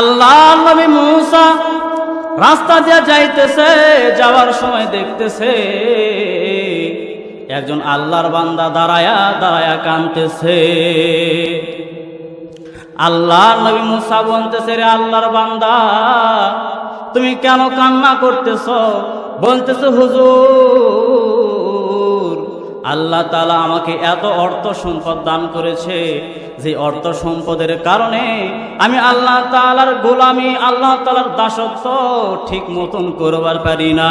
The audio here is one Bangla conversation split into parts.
আল্লাহ নবী মুসা রাস্তা দিয়ে যাইতেছে, যাওয়ার সময় দেখতেছে একজন আল্লাহর বান্দা দাঁড়ায়া দাঁড়ায়া কানতেছে আল্লাহ নবী মুসা বলতেছে, রে আল্লাহর বান্দা, তুমি কেন কান্না করতেছ? বলতেছে, হুজুর আল্লাহ তালা আমাকে এত অর্থ সম্পদ দান করেছে যে অর্থ সম্পদের কারণে আমি আল্লাহ তালার গোলামি, আল্লাহ তালার দাসত্ব ঠিক মতন করবার পারি না।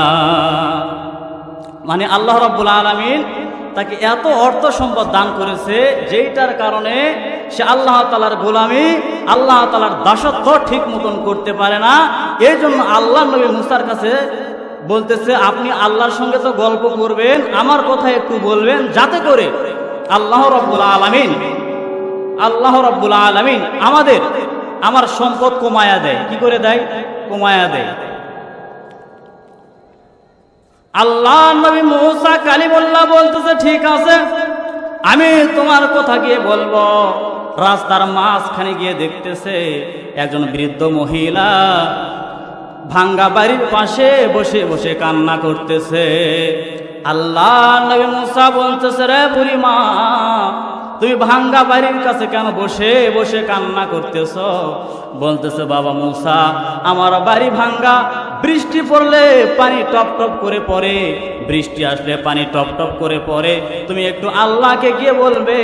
মানে আল্লাহ রব্বুল আলমিন তাকে এত অর্থ সম্পদ দান করেছে যেইটার কারণে সে আল্লাহ তালার গোলামি, আল্লাহ তালার দাসত্ব ঠিক মতন করতে পারে না। এই জন্য আল্লাহ নবী মুসার কাছে বলতেছে, আপনি আল্লাহর সঙ্গে তো গল্প করবেন, আমার কথা একটু বলবেন, যাতে করে আল্লাহ রব্বুল আলমিন, আল্লাহ রব্বুল আলমিন আমাদের, আমার সম্পদ কমায়া দেয়। কি করে দেয়? কমায়া দেয়। আল্লাহ নবী মৌসা কালিমুল্লাহ বলতেছে, ঠিক আছে, আমি তোমার কথা গিয়ে বলব। রাস্তার মাঝখানে গিয়ে দেখতেছে, একজন বৃদ্ধ মহিলা ভাঙ্গা বাড়ির পাশে বসে বসে কান্না করতেছে। আল্লাহ নবী মুসা বলতেছে, রে বুড়ি মা, তুমি ভাঙ্গা বাড়ির কাছে কেন বসে বসে কান্না করতেছ? বলতেছে, বাবা মুসা, আমার বাড়ি ভাঙ্গা, বৃষ্টি পড়লে পানি টপ টপ করে পড়ে, বৃষ্টি আসলে পানি টপ টপ করে পড়ে। তুমি একটু আল্লাহকে গিয়ে বলবে,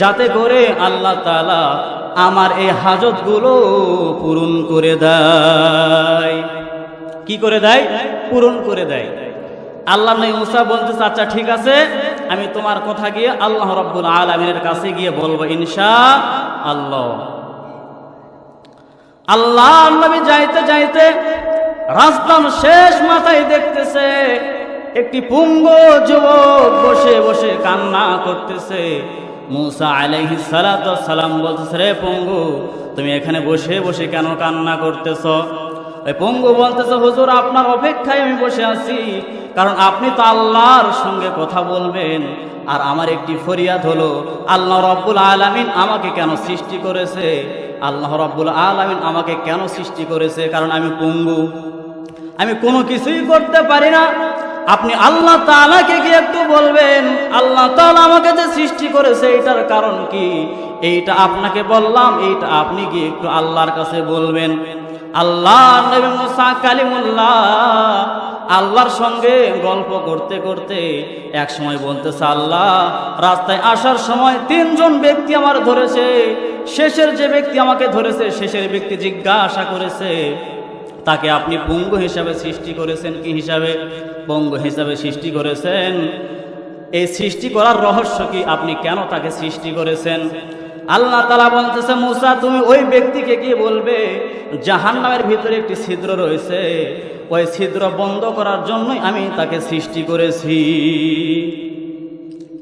যাতে করে আল্লাহ তালা আমার এই হাজতগুলো পূরণ করে দেয়। কি করে দেয়? পূরণ করে দেয়। আল্লাহ নবী মুসা বলতেছে আচ্ছা ঠিক আছে, আমি তোমার কথা গিয়ে আল্লাহ রব্বুল আলমিনের কাছে গিয়ে বলব ইনশা আল্লাহ আল্লাহ নবী যাইতে যাইতে রাস্তার শেষ মাথায় দেখতেছে, একটি পুঙ্গ যুবক বসে বসে কান্না করতেছে। মুসা আলাইহি সালাম বলতেছে, রে পঙ্গু, তুমি এখানে বসে বসে কেন কান্না করতেছ? ওই পঙ্গু বলতেছে, হুজুর, আপনার অপেক্ষায় আমি বসে আছি। কারণ আপনি তো আল্লাহর সঙ্গে কথা বলবেন। আর আমার একটি ফরিয়াদ হলো, আল্লাহ রব্বুল আলামিন আমাকে কেন সৃষ্টি করেছে? আল্লাহ রব্বুল আলামিন আমাকে কেন সৃষ্টি করেছে? কারণ আমি পঙ্গু। আমি কোনো কিছুই করতে পারি না। আপনি আল্লাহ তালাকে কি একটু বলবেন? আল্লাহ তালা আমাকে যে সৃষ্টি করেছে, এটার কারণ কি? এইটা আপনাকে বললাম, এইটা আপনি কি একটু আল্লাহর কাছে বলবেন। আল্লাহ, নবী মুসা কালিমুল্লাহ আল্লাহর সঙ্গে গল্প করতে করতে এক সময় বলতেছে, আল্লাহ, রাস্তায় আসার সময় তিনজন ব্যক্তি আমার ধরেছে, শেষের যে ব্যক্তি আমাকে ধরেছে, শেষের ব্যক্তি জিজ্ঞাসা করেছে, তাকে আপনি পঙ্গু হিসাবে সৃষ্টি করেছেন কি হিসাবে? পঙ্গু হিসাবে সৃষ্টি করেছেন। এই সৃষ্টি করার রহস্য কি? আপনি কেন তাকে সৃষ্টি করেছেন? আল্লাহ তালা বলতেছে, মুসা, তুমি ওই ব্যক্তিকে গিয়ে বলবে? জাহান নামের ভিতরে একটি ছিদ্র রয়েছে। ওই ছিদ্র বন্ধ করার জন্যই আমি তাকে সৃষ্টি করেছি।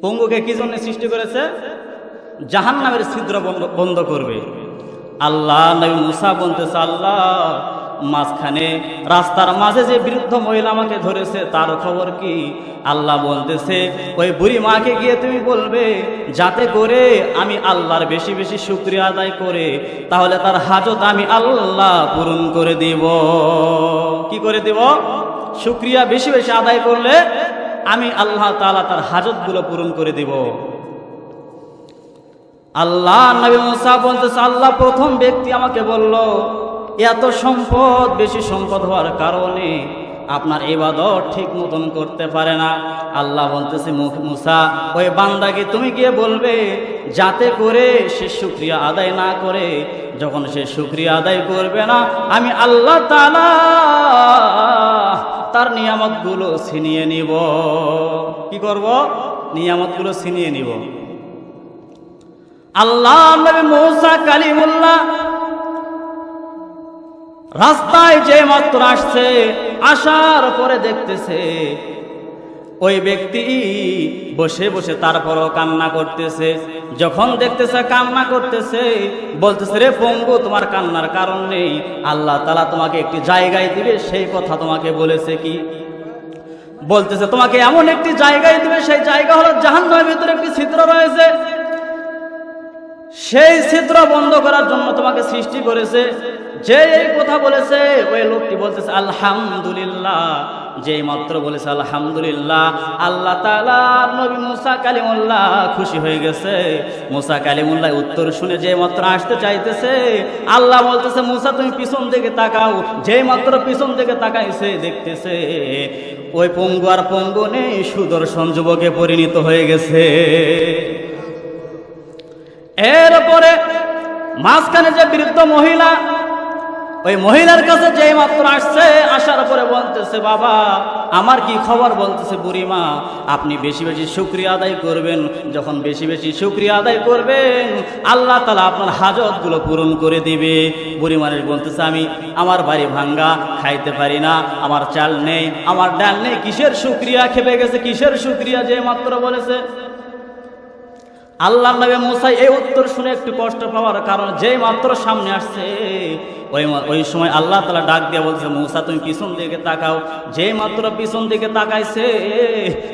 পঙ্গুকে কি জন্য সৃষ্টি করেছে? জাহান নামের ছিদ্র বন্ধ করবে। আল্লাহ, নবী মুসা বলতেছে, আল্লাহ মাঝখানে, রাস্তার মাঝে যে বৃদ্ধ মহিলা আমাকে ধরেছে, তার খবর কি? আল্লাহ বলতেছে, ওই বুড়ি মাকে গিয়ে তুমি বলবে, যাতে করে আমি আল্লাহর বেশি বেশি শুক্রিয়া আদায় করে, তাহলে তার হাজত আমি আল্লাহ পূরণ করে দিব। কি করে দিব? শুক্রিয়া বেশি বেশি আদায় করলে আমি আল্লাহ তালা তার হাজতগুলো পূরণ করে দিব। আল্লাহ নবী মুসা বলতেছে, আল্লাহ প্রথম ব্যক্তি আমাকে বলল এত সম্পদ, বেশি সম্পদ হওয়ার কারণে আপনার এবাদত ঠিক মতন করতে পারে না। আল্লাহ বলতেছে, মুখ মুসা ওই বান্দাকে তুমি গিয়ে বলবে, যাতে করে সে শুক্রিয়া আদায় না করে। যখন সে শুক্রিয়া আদায় করবে না, আমি আল্লাহ তালা তার নিয়ামতগুলো ছিনিয়ে নিব। কি করব? নিয়ামতগুলো ছিনিয়ে নিব। আল্লাহ মৌসা কালিমুল্লাহ রাস্তায় যে মাত্র আসছে, আসার পরে দেখতেছে, ওই ব্যক্তি বসে বসে তারপরও কান্না করতেছে। যখন দেখতেছে, কান্না করতেছে, বলতেছে, রে পঙ্গু, তোমার কান্নার কারণ নেই। আল্লাহ তালা তোমাকে একটি জায়গায় দিবে, সেই কথা তোমাকে বলেছে কি? বলতেছে, তোমাকে এমন একটি জায়গায় দিবে, সেই জায়গা হলো জাহান্নামের ভিতরে একটি চিত্র রয়েছে। সেই ছিদ্র বন্ধ করার জন্য তোমাকে সৃষ্টি করেছে। যে এই কথা বলেছে, ওই লোকটি বলতেছে, আলহামদুলিল্লাহ। যে মাত্র বলেছে, আলহামদুলিল্লাহ। আল্লাহ তাআলা নবী মুসা কালিমুল্লাহ খুশি হয়ে গেছে। মুসা কালিমুল্লাহ উত্তর শুনে যে মাত্র আসতে চাইতেছে, আল্লাহ বলতেছে, মুসা, তুমি পিছন দিকে তাকাও। যে মাত্র পিছন দিকে তাকাইছে দেখতেছে, ওই পঙ্গু আর পঙ্গু নেই, সুদর্শন যুবকে পরিণত হয়ে গেছে। এরপরে মাঝখানে যে বৃদ্ধ মহিলা, ওই মহিলার কাছে যে মাত্র আসছে, আসার পরে বলতেছে, বাবা, আমার কি খবর? বলতেছে, বুড়িমা, আপনি বেশি বেশি শুক্রিয়া আদায় করবেন। যখন বেশি বেশি শুক্রিয়া আদায় করবেন, আল্লাহ তালা আপনার হাজতগুলো পূরণ করে দিবে। বুড়ি মানুষ বলতেছে, আমি আমার বাড়ি ভাঙ্গা, খাইতে পারি না, আমার চাল নেই, আমার ডাল নেই, কিসের শুক্রিয়া খেপে গেছে, কিসের শুক্রিয়া? যে মাত্র বলেছে আল্লাহ নবী মুসাই এই উত্তর শুনে একটু কষ্ট পাওয়ার কারণ যে মাত্র সামনে আসছে, ওই ওই সময় আল্লাহ তালা ডাক দিয়ে বলছে, মুসা, তুমি পিছন দিকে তাকাও। যে মাত্র পিছন দিকে তাকাইছে,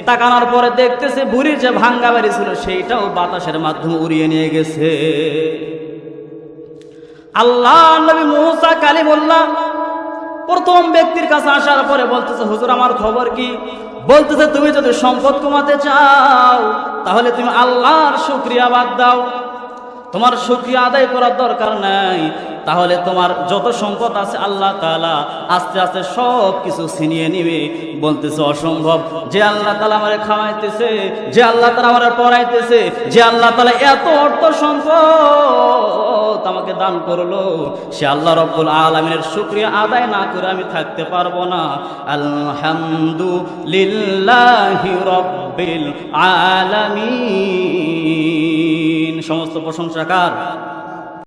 তাকানোর পরে দেখতেছে বুড়ির যে ভাঙ্গা বাড়ি ছিল, সেইটাও বাতাসের মাধ্যমে উড়িয়ে নিয়ে গেছে। আল্লাহ নবী মুসা কালিমুল্লাহ প্রথম ব্যক্তির কাছে আসার পরে বলতেছে, হুজুর, আমার খবর কি? বলতেছে, তুমি যদি সম্পদ কমাতে চাও তাহলে তুমি আল্লাহর শুক্রিয়া বাদ দাও। তোমার শুক্রিয়া আদায় করার দরকার নাই। তাহলে তোমার যত সম্পদ আছে আল্লাহ তালা আস্তে আস্তে সব কিছু ছিনিয়ে নিবে। বলতেছে, অসম্ভব। যে আল্লাহ তালা আমার খাওয়াইতেছে, যে আল্লাহ তালা আমার পড়াইতেছে, যে আল্লাহ তালা এত অর্থ সম্পদ আমাকে দান করল। সে আল্লাহ রব্বুল আলমিনের শুক্রিয়া আদায় না করে আমি থাকতে পারব না। আলহামদুলিল্লাহি রব্বিল আলামিন। সমস্ত প্রশংসাকার।